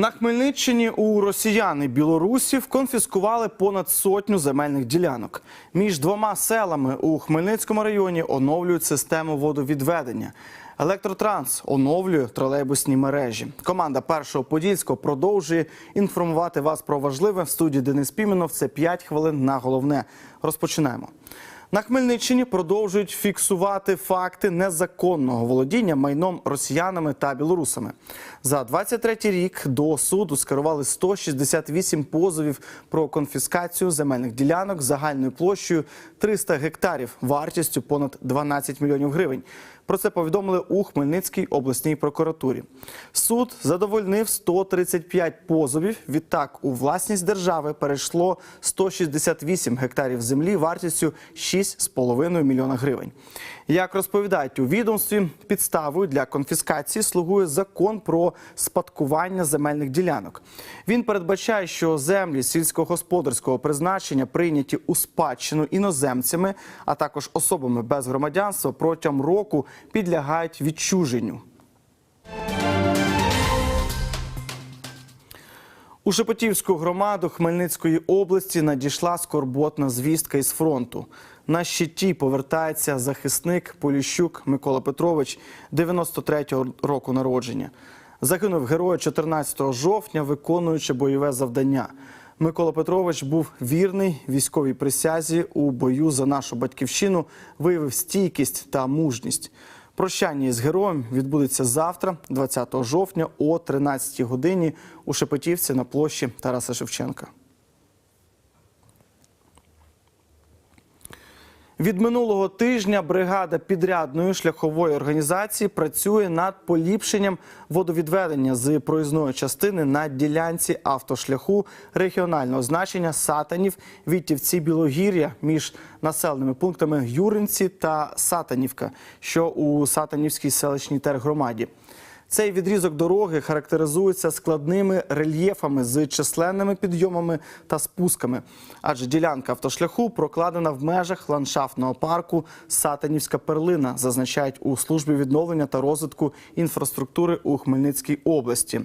На Хмельниччині у росіян і білорусів конфіскували понад сотню земельних ділянок. Між двома селами у Хмельницькому районі оновлюють систему водовідведення. Електротранс оновлює тролейбусні мережі. Команда першого подільського продовжує інформувати вас про важливе в студії Денис Піменов. Це 5 хвилин на головне. Розпочинаємо. На Хмельниччині продовжують фіксувати факти незаконного володіння майном росіянами та білорусами. За 23 рік до суду скерували 168 позовів про конфіскацію земельних ділянок загальною площею 300 гектарів вартістю понад 12 мільйонів гривень. Про це повідомили у Хмельницькій обласній прокуратурі. Суд задовольнив 135 позовів. Відтак у власність держави перейшло 168 гектарів землі вартістю 6,5 мільйона гривень. Як розповідають у відомстві, підставою для конфіскації слугує закон про спадкування земельних ділянок. Він передбачає, що землі сільськогосподарського призначення прийняті у спадщину іноземцями, а також особами без громадянства протягом року підлягають відчуженню. У Шепетівську громаду Хмельницької області надійшла скорботна звістка із фронту. На щиті повертається захисник Поліщук Микола Петрович, 93-го року народження. Загинув герой 14 жовтня, виконуючи бойове завдання. Микола Петрович був вірний військовій присязі у бою за нашу батьківщину, виявив стійкість та мужність. Прощання з героєм відбудеться завтра, 20 жовтня, о 13 годині у Шепетівці на площі Тараса Шевченка. Від минулого тижня бригада підрядної шляхової організації працює над поліпшенням водовідведення з проїзної частини на ділянці автошляху регіонального значення Сатанів, Віттівці, Білогір'я між населеними пунктами Юринці та Сатанівка, що у Сатанівській селищній тергромаді. Цей відрізок дороги характеризується складними рельєфами з численними підйомами та спусками, адже ділянка автошляху прокладена в межах ландшафтного парку Сатанівська перлина, зазначають у службі відновлення та розвитку інфраструктури у Хмельницькій області.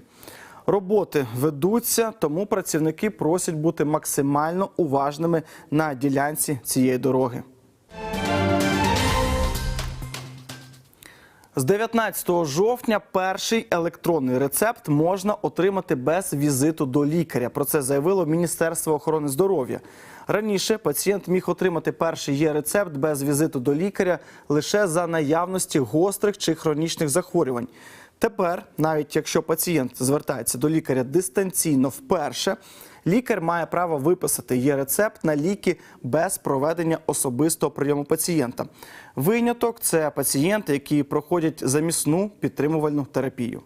Роботи ведуться, тому працівники просять бути максимально уважними на ділянці цієї дороги. З 19 жовтня перший електронний рецепт можна отримати без візиту до лікаря. Про це заявило Міністерство охорони здоров'я. Раніше пацієнт міг отримати перший є рецепт без візиту до лікаря лише за наявності гострих чи хронічних захворювань. Тепер, навіть якщо пацієнт звертається до лікаря дистанційно вперше, лікар має право виписати є рецепт на ліки без проведення особистого прийому пацієнта. Виняток це пацієнти, які проходять замісну підтримувальну терапію.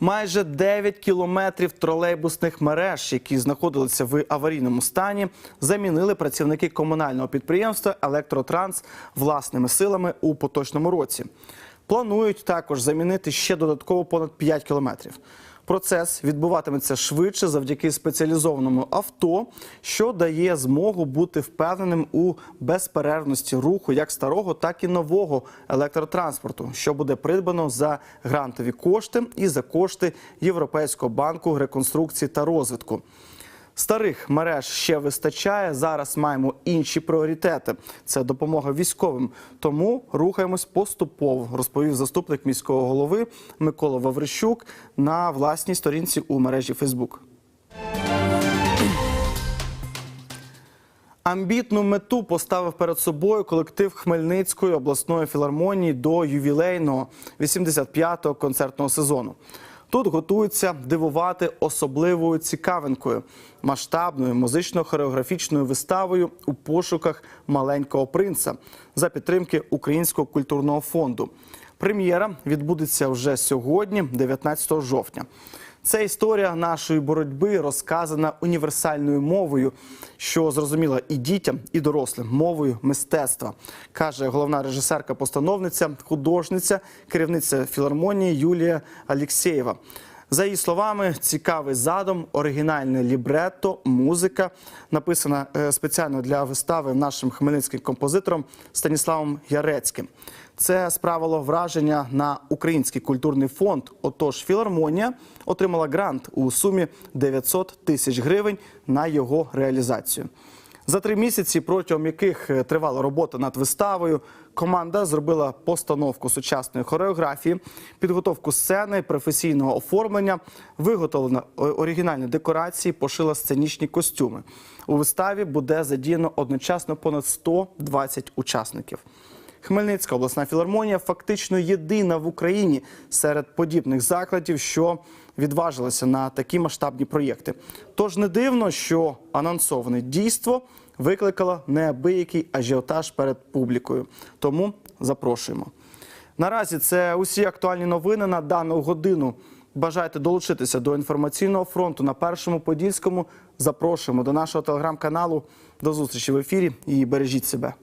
Майже 9 кілометрів тролейбусних мереж, які знаходилися в аварійному стані, замінили працівники комунального підприємства Електротранс власними силами у поточному році. Планують також замінити ще додатково понад 5 кілометрів. Процес відбуватиметься швидше завдяки спеціалізованому авто, що дає змогу бути впевненим у безперервності руху як старого, так і нового електротранспорту, що буде придбано за грантові кошти і за кошти Європейського банку реконструкції та розвитку. Старих мереж ще вистачає. Зараз маємо інші пріоритети. Це допомога військовим. Тому рухаємось поступово, розповів заступник міського голови Микола Ваврищук на власній сторінці у мережі Фейсбук. Амбітну мету поставив перед собою колектив Хмельницької обласної філармонії до ювілейного 85-го концертного сезону. Тут готуються дивувати особливою цікавинкою, масштабною музично-хореографічною виставою у пошуках маленького принца за підтримки Українського культурного фонду. Прем'єра відбудеться вже сьогодні, 19 жовтня. Це історія нашої боротьби розказана універсальною мовою, що зрозуміла і дітям, і дорослим мовою мистецтва, каже головна режисерка-постановниця, художниця, керівниця філармонії Юлія Алєксєєва. За її словами, цікавий задум, оригінальне лібретто, музика, написана е, спеціально для вистави нашим хмельницьким композитором Станіславом Ярецьким. Це справило враження на Український культурний фонд. Отож, філармонія отримала грант у сумі 900 тисяч гривень на його реалізацію. За три місяці, протягом яких е, тривала робота над виставою, команда зробила постановку сучасної хореографії, підготовку сцени, професійного оформлення, виготовлено е, оригінальні декорації, пошила сценічні костюми. У виставі буде задіяно одночасно понад 120 учасників. Хмельницька обласна філармонія фактично єдина в Україні серед подібних закладів, що відважилася на такі масштабні проєкти. Тож не дивно, що анонсоване дійство викликало неабиякий ажіотаж перед публікою. Тому запрошуємо. Наразі це усі актуальні новини на дану годину. Бажаєте долучитися до інформаційного фронту на першому подільському. Запрошуємо до нашого телеграм-каналу. До зустрічі в ефірі і бережіть себе.